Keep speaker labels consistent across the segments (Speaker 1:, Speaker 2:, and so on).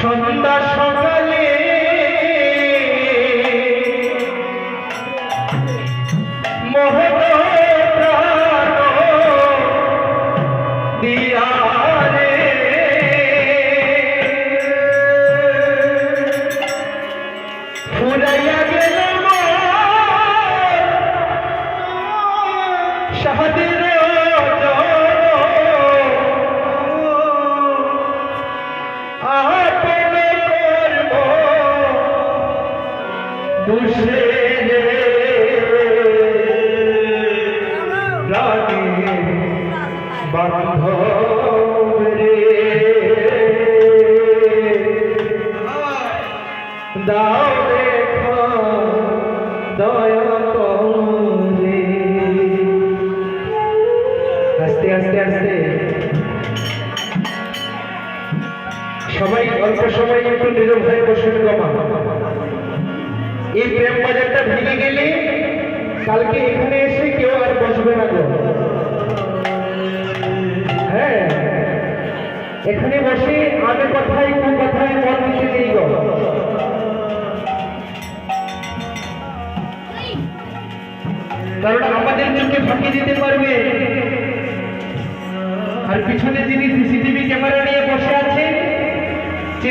Speaker 1: সন্ধ্যা সকালে সবাই একটু নীরব হয়ে বসে জমা এই প্রেম বাজারটা ভেঙে গেলে কালকে এখানে এসে কেউ আর বসবে না হ্যাঁ এখানে বসে আমি কথায় কোন কথায় মন দিতে নেই গো। কারণ আমাদের চোখে ফাঁকি দিতে পারবে। আর পিছনে যিনি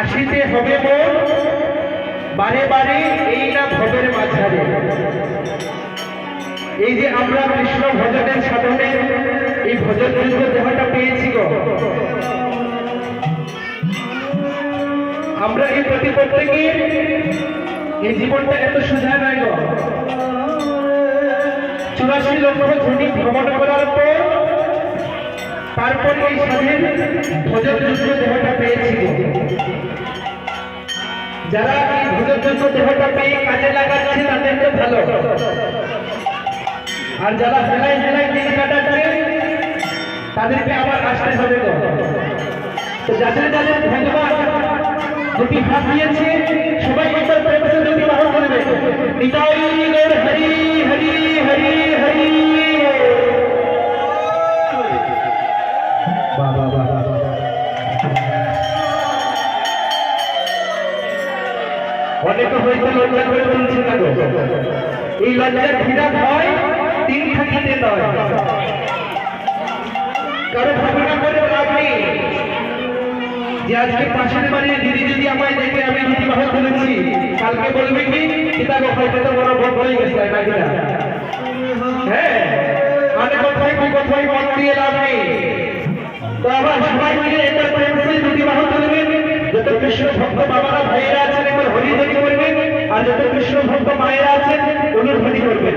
Speaker 1: আসিতে হবে মন, বারে বারে এই না ভবের মাঝারে এই যে আমরা কৃষ্ণ ভজনের সাধনে এই ভজন দেহটা পেয়েছি গো। আমরা এই প্রতি প্রত্যেকে এই জীবনটা এত সোজা নয় গো। চুরাশি লক্ষ ঝুঁকি ভ্রমণ করার পর তারপর দেহটা পেয়েছি যারা এই ভোজন দেহটা পেয়ে কাজে লাগাচ্ছে আর যারা হেলায় হেলায় দিন কাটাচ্ছে, তাদেরকে আবার আসতে হবে তো। যাদের যাদের ভগবান দুটি হাত সবাই কালকে বলবে কি? কিতাব হয়তো তো বড় বড় হয়ে গেছে নাকি না? হ্যাঁ মানে কোথায় কি, কোথায় মত দিয়ে লাভ নেই। তো আবার সবাই মিলে একবার প্রেম করে রুটি বাহন করবেন যত কৃষ্ণ ভক্ত বাবারা, ভাইয়েরা আছেন, একবার হরি হরি করবেন আর যত কৃষ্ণ ভক্ত মায়েরা আছেন, অনুধ্বনি করবেন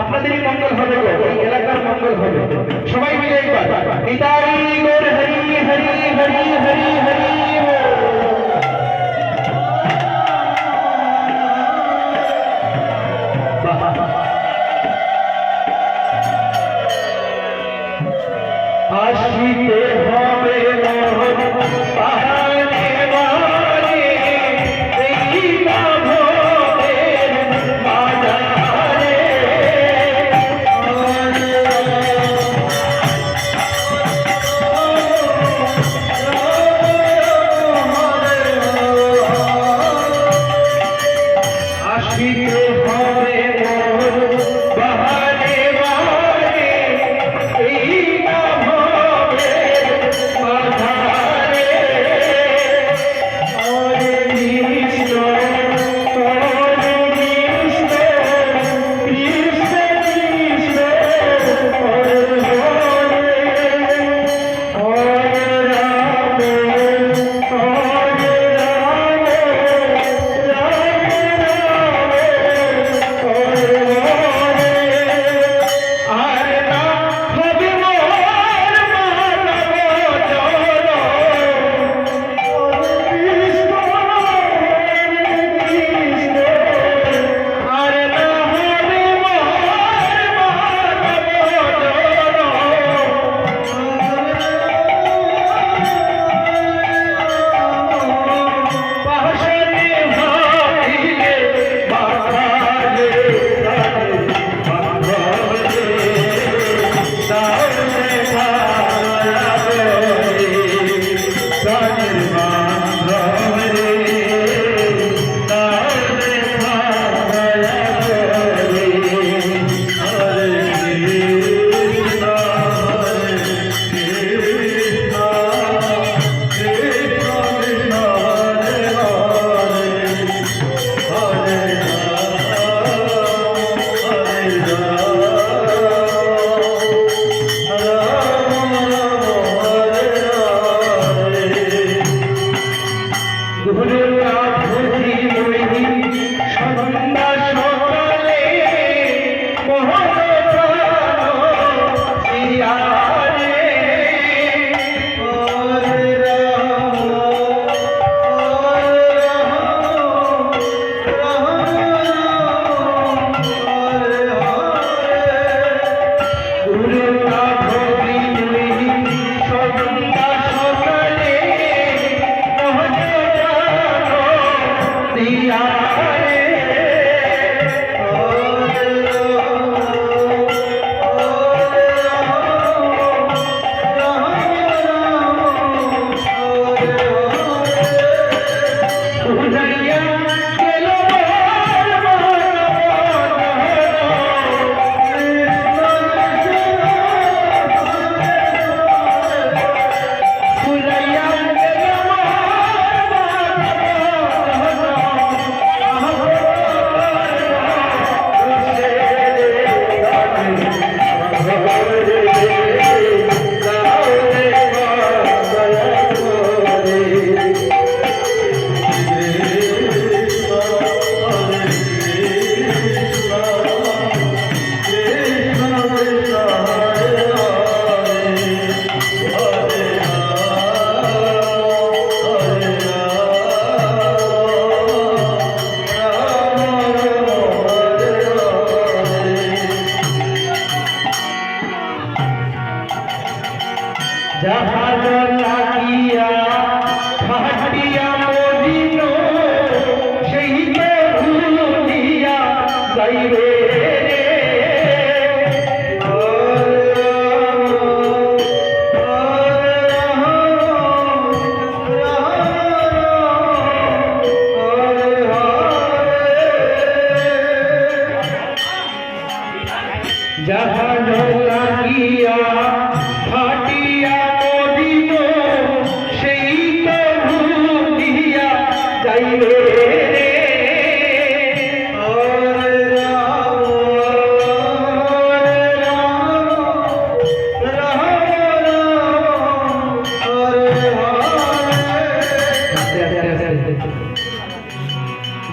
Speaker 1: আপনাদেরই মঙ্গল হবে গো এলাকার মঙ্গল হবে। সবাই মিলে একবার নিতাই গৌর হরি হরি হরি হরি হরি। আসিতে হবে পাহাড়ে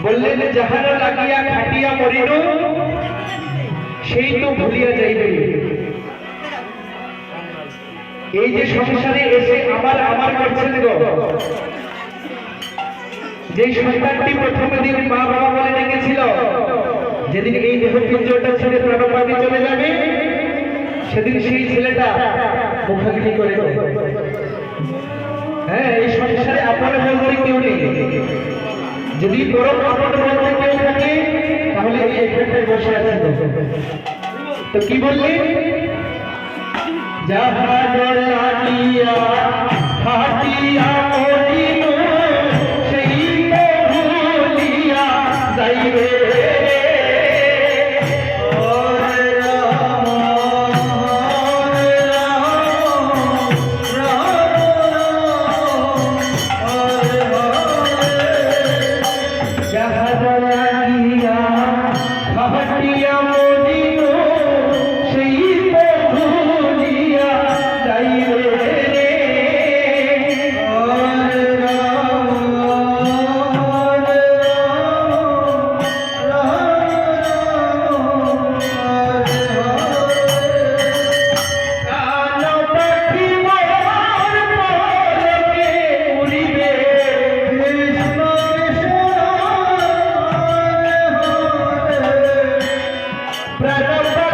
Speaker 1: বললেন, যাহারা লাগিয়া খাটিয়া মরিল, সেই তো ভুলিয়া যাইবে। এই যে সংসারে এসে আমার আমার করছেন যে সন্তানটি প্রথম দিন মা বাবা বলে ডেকেছিল, যেদিন এই দেহ পিঞ্জরটা ছেড়ে প্রাণপাতি চলে যাবে, সেদিন সেই ছেলেটা মুখাগ্নি করে। হ্যাঁ এই সংসারে আপন বলতে কেউ নেই। যদি পরম আপন বলতে কেউ থাকে তাহলে এখানটায় বসে আছেন। তো কি বললি ফাটিয়া e mão. Lord.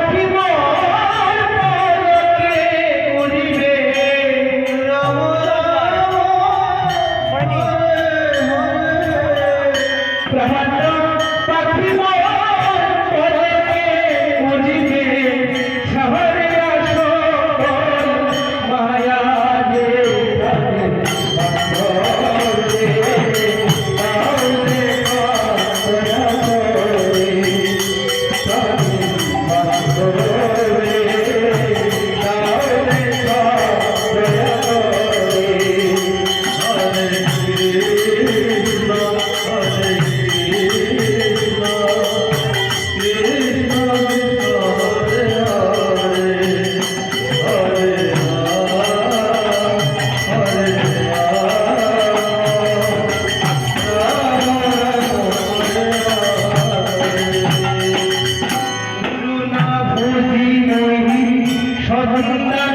Speaker 1: Bye.